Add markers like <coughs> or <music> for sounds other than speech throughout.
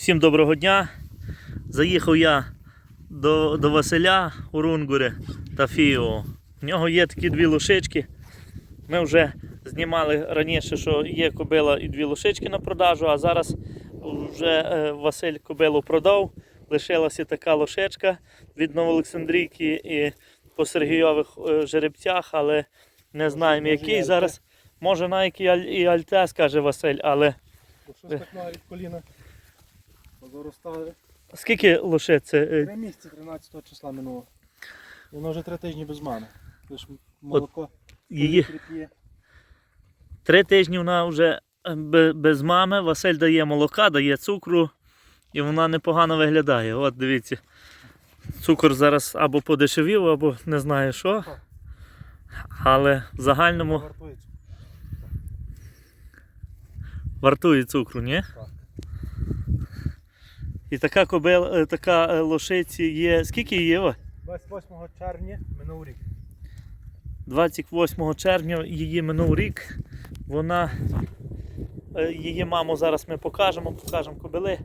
Всім доброго дня. Заїхав я до, до Василя у Рунгури та Фіо. В нього є такі дві лошички. Ми вже знімали раніше, що є кобила і дві лошички на продажу, а зараз вже е, Василь кобилу продав. Лишилася така лошечка від Новоолександрійки і по Сергійових е, жеребцях, але не знаємо який. Зараз може на який Аль- і Альтес, каже Василь, але щось так навіть коліна позаростали. скільки лошиць? це? Е, Три місяці 13 числа минуло. Воно вже три тижні без мами. Лиш молоко Її п'є. три тижні вона вже е, без мами. Василь дає молока, дає цукру, і вона непогано виглядає. От дивіться. Цукор зараз або подешевів, або не знаю що. Але в загальному вартує цукру, ні? Так. І така кобила, е, така е, лошиці є. Скільки її? О, 28 червня минув рік. 28 червня її минув рік. Вона е, її маму зараз ми покажемо, покажемо кобили.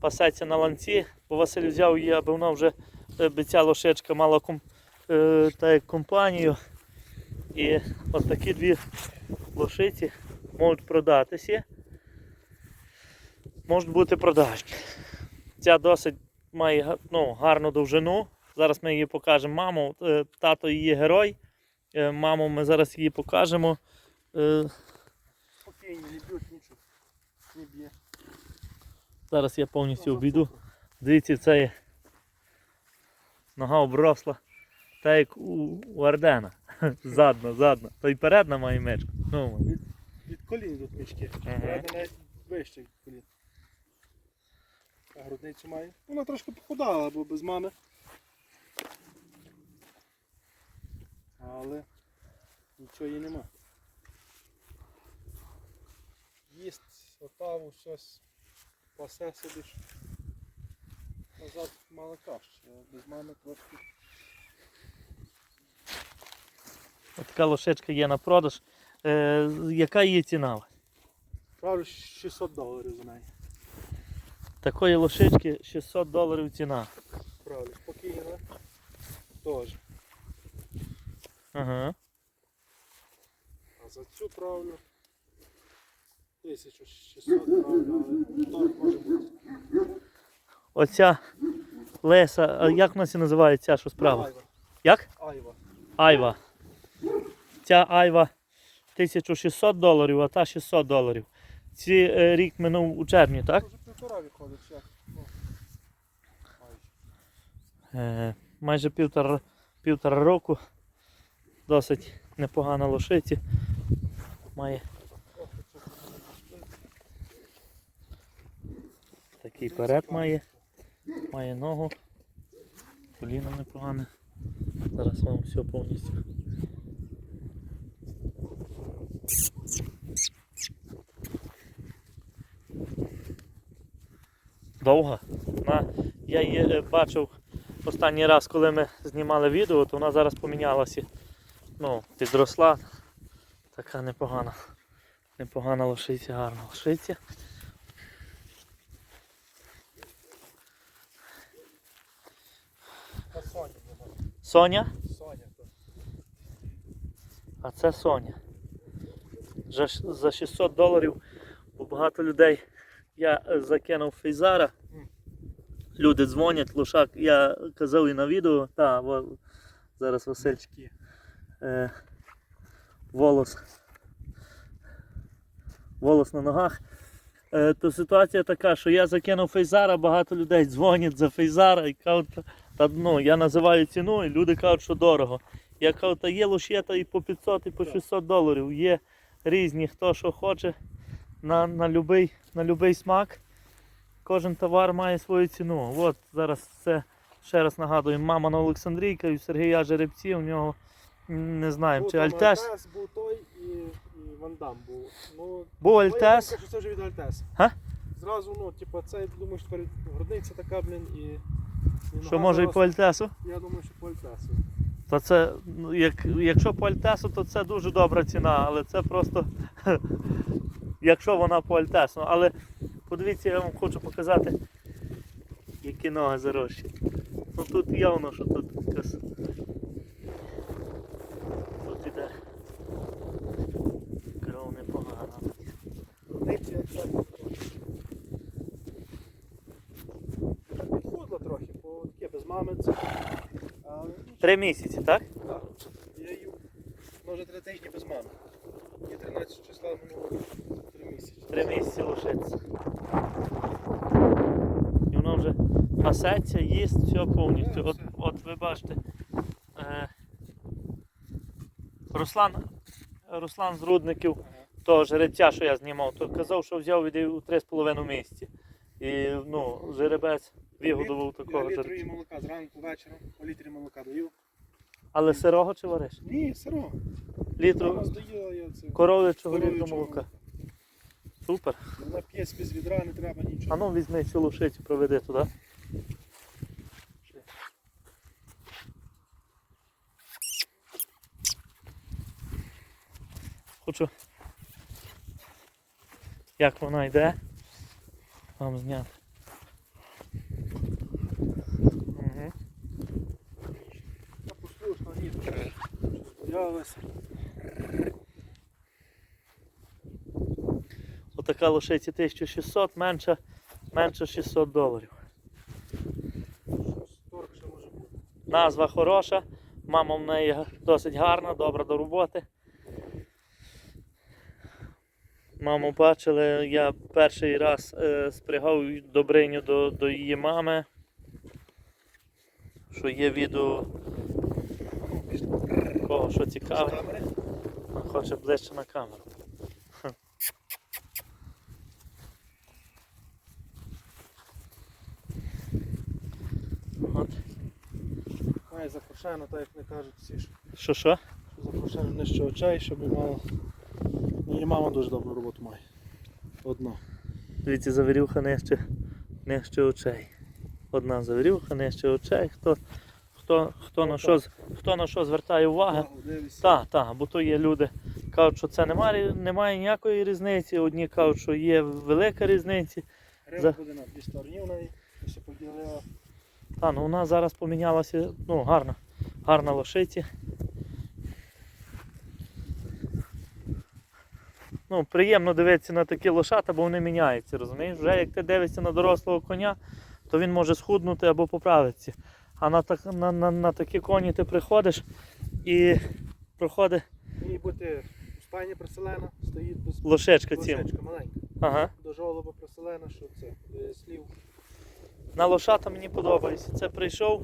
Пасеться на ланці, бо Василь взяв її, аби вона вже би ця лошечка мала ком, е, та як компанію. І от такі дві лошиці можуть продатися. Можуть бути продажні. Ця досить має ну, гарну довжину. Зараз ми її покажемо маму. Е, Тато її герой. Е, Маму ми зараз її покажемо. Е, не б'ють нічого. Не б'є. Зараз я повністю обійду. Дивіться, це є нога обросла. Та як у, у Ардена. Задна, <laughs> задна. Та й передна має мечку. Ну, Від, від колін мішки. Ага. Навіть вище від колін. А грудницю має. Вона трошки похудала, бо без мами. Але нічого їй нема. Їсть отаву, щось пасе собі. Назад мало краще, без мами трошки. така лошечка є на продаж. Е, яка її ціна? Правда, 600 доларів за неї. Такої лошички 600 доларів ціна. Правда, спокійно. Теж. Ага. А за цю правлю 1600 правлю, але торг може бути. Оця Леса, а як вона називається називає ця, що справа? Айва. Як? Айва. Айва. Ця Айва 1600 доларів, а та 600 доларів. Ці е, рік минув у червні, так? Півтора виходить, як. Ну. майже. Е, майже півтора, півтора року. Досить непогана лошиці. Має такий перед має. Має ногу. Коліно непогане. Зараз вам все повністю. Довга. Вона, я її е, бачив останній раз, коли ми знімали відео, то вона зараз помінялася. Ну, підросла. Така непогана. Непогана лошиця, гарна лошиця. Соня. Соня, а це Соня. За, за 600 доларів, бо багато людей я е, закинув фейзара. Люди дзвонять, лошак, я казав і на відео, та, во, зараз Васильчик е, волос. Волос на ногах. Е, то ситуація така, що я закинув фейзара, багато людей дзвонять за фейзара і кажуть, та, ну, я називаю ціну, і люди кажуть, що дорого. Я кажу, та є лошета і по 500, і по 600 доларів. Є різні, хто що хоче на, на, любий, на любий смак. Кожен товар має свою ціну. От зараз це ще раз нагадую, мама на Олександрійка і Сергія Жеребці, у нього не знаємо, чи там Альтес. був той і, і Ван Дам був. Ну, Був Альтес. думка, що це вже від Альтес. Га? Зразу, ну, типу, це, я думаю, що грудниця така, блін, і... і Що нога може і по. Альтесу? Я думаю, що по Альтесу. То це, ну, як, якщо по Альтесу, то це дуже добра ціна, але це просто, якщо вона по Альтесу. Але подивіться, я вам хочу показати, які ноги зарощі. Ну тут явно, що тут якась. Тут іде. Кров непогана. Підходило трохи, бо таке без мами. Три місяці, так? Так. Я їв, може, три тижні без мами. І 13 числа минуло три місяці. Лишиться. І воно вже пасеться, їсть, все повністю. От, от ви бачите. Е, Руслан, Руслан з Рудників, Ага. того жеребця, що я знімав, то казав, що взяв від у 3,5 місяці. І ну, жеребець вигодував такого Я літру жеребця. молока зранку, вечором, по літрі молока даю. Але сирого чи вариш? Ні, сиро. Літру я літру молока. Супер. Вона п'є з відра, не треба нічого. А ну візьми цю лошицю, проведи туди. Хочу. Як вона йде? Вам зняти. Угу. Послушно, ні, Отака лошиця 1600, менша, менша 600 доларів. Назва хороша, мама в неї досить гарна, добра до роботи. Маму бачили, я перший раз е, спрягав Добриню до, до її мами. Що є відео, кого що цікаве, хоче ближче на камеру. Хм. От. Має запрошено, так як не кажуть всі, що Що що? запрошено нижче очей, щоб мало. Її мама дуже добру роботу має. Одна. Дивіться, завірюха нижче, нижче очей. Одна завірюха, нижче очей. Хто, хто, хто, на, що, хто на що звертає увагу? Так, так, бо то є люди, кажуть, що це немає, немає ніякої різниці. Одні кажуть, що є велика різниця. За- буде на дві сторони в неї. Поділила. Та, ну вона зараз помінялася, ну, гарна, гарна лошиці. Ну, приємно дивитися на такі лошата, бо вони міняються, розумієш? Вже як ти дивишся на дорослого коня, то він може схуднути або поправитися. А на, так, на, на, на такі коні ти приходиш і проходить Мені бути в стані приселена, стоїть без лошечка лошечка маленька. Ага. До жолоба приселена, що це е, слів. На лошата мені подобається. Це прийшов,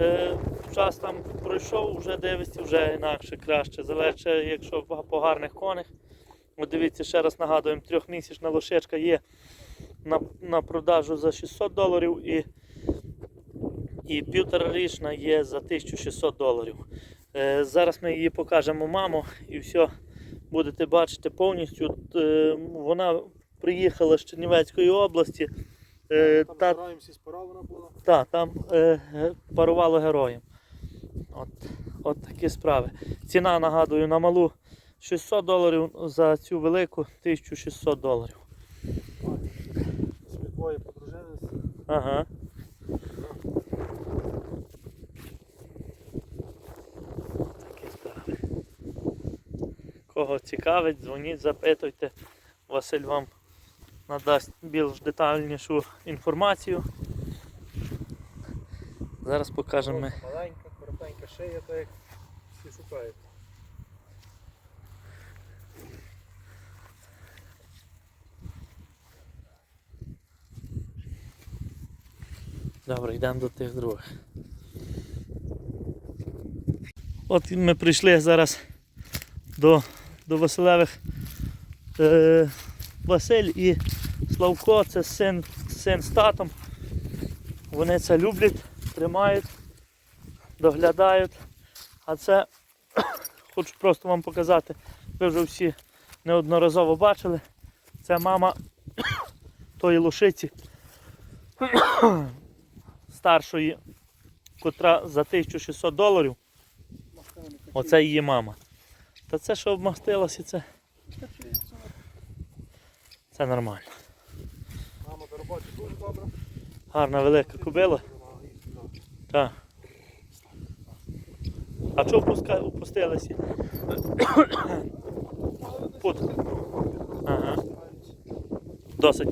е, час там пройшов, вже дивишся, вже інакше, краще. Залежить, якщо по по гарних конях. От дивіться, ще раз нагадуємо, трьохмісячна лошечка є на, на продажу за 600 доларів і, і півторарічна є за 1600 доларів. Е, зараз ми її покажемо маму і все будете бачити повністю. Е, вона приїхала з Чернівецької області. Е, Там та, стараємося спорована була. так, там е, е, парувало героям. От, от такі справи. Ціна, нагадую, на малу 600 доларів, за цю велику 1600 доларів. Собі двоє подружились. Ага. Такі справи. Кого цікавить, дзвоніть, запитуйте. Василь вам надасть більш детальнішу інформацію. Зараз покажемо. ми. Маленька, коротенька шия, так як всі шукають. Добре, йдемо до тих других. От ми прийшли зараз до, до Василевих. Е, Василь і Славко це син, син з татом. Вони це люблять, тримають, доглядають. А це <coughs> хочу просто вам показати. Ви вже всі неодноразово бачили. Це мама <coughs> тої лошиці <coughs> старшої, котра за 1600 доларів, оце її мама. Та це що обмастилося, це, Це нормально. бачу дуже добре. Гарна велика кобила. Так. А чого впустилися? Пут. Ага. Досить,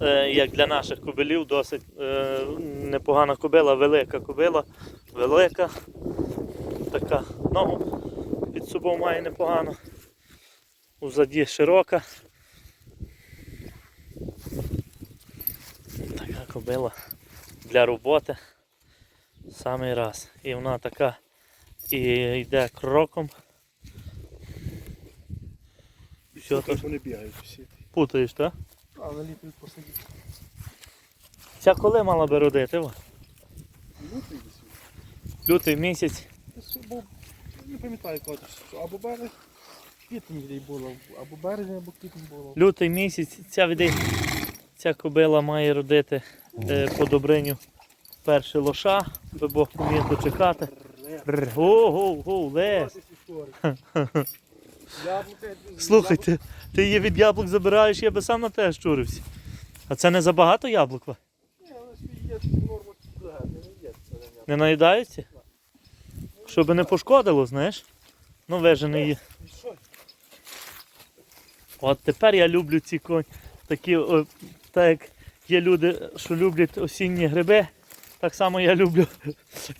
е, як для наших кобилів, досить е, непогана кобила, велика кобила, велика. Така ногу під собою має непогано. Узаді широка. Кобила для роботи. Самий раз. І вона така і йде кроком. Все, то Вони бігають всі. путаєш, так? А, на літо посидіть. Ця коли мала би родити? Лютий десь. Лютий місяць. Був, не пам'ятаю коли, або березень, квітень було, або березень, або квітень було. Лютий місяць ця ця кобила має родити по добриню перше лоша, би Бог поміг дочекати. Рр, Го-го, го, лес. Ти, її від яблук забираєш, я би сам на те щурився. А це не забагато яблук? Ні, є не наїдаються? Щоб не пошкодило, знаєш? Ну. І що? От тепер я люблю ці коні. Такі, о, так як є люди, що люблять осінні гриби, так само я люблю,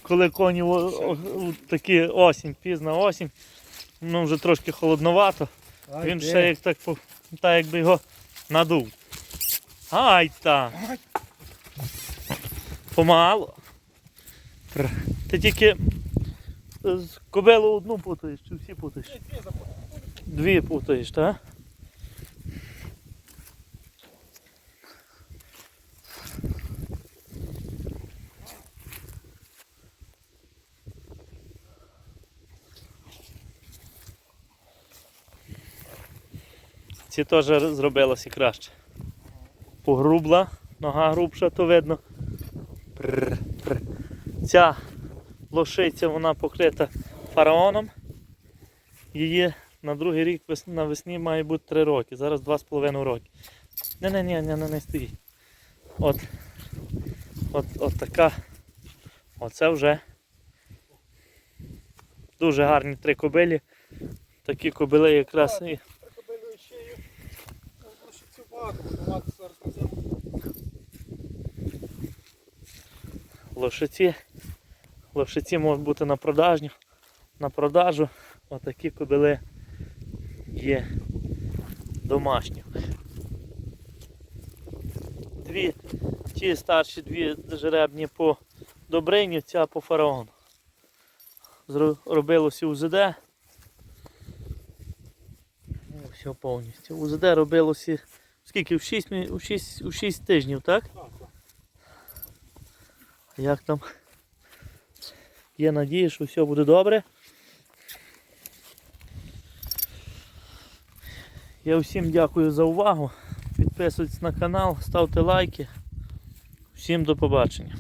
коли коні о, о, такі осінь, пізна осінь. Ну вже трошки холодновато. Він ще як так, так якби його надув. Ай та! Ай. Помало. Ти тільки е, з кобилу одну путаєш, чи всі путаєш? Дві путаєш, так? Ці теж зробилося краще. Погрубла, нога грубша, то видно. Ця лошиця вона покрита фараоном. Її на другий рік вес- навесні має бути 3 роки. Зараз 2,5 роки. Не, не, не, не, не, не стоїть. От, от, от така. Оце вже дуже гарні три кобилі. Такі кобили якраз і Прикобилюю шию, ну, що цю багато, багато зараз на зиму. Лошиці. Лошиці можуть бути на продажню. На продажу отакі кобили є домашні. Дві, ті старші дві жеребні по Добрині, ця по фараону. Робилося УЗД. Ну, Все повністю. УЗД робилося скільки? У 6, у 6, у 6 тижнів, так? Так. Як там? Є надія, що все буде добре. Я всім дякую за увагу. Підписуйтесь на канал, ставте лайки. Всім до побачення.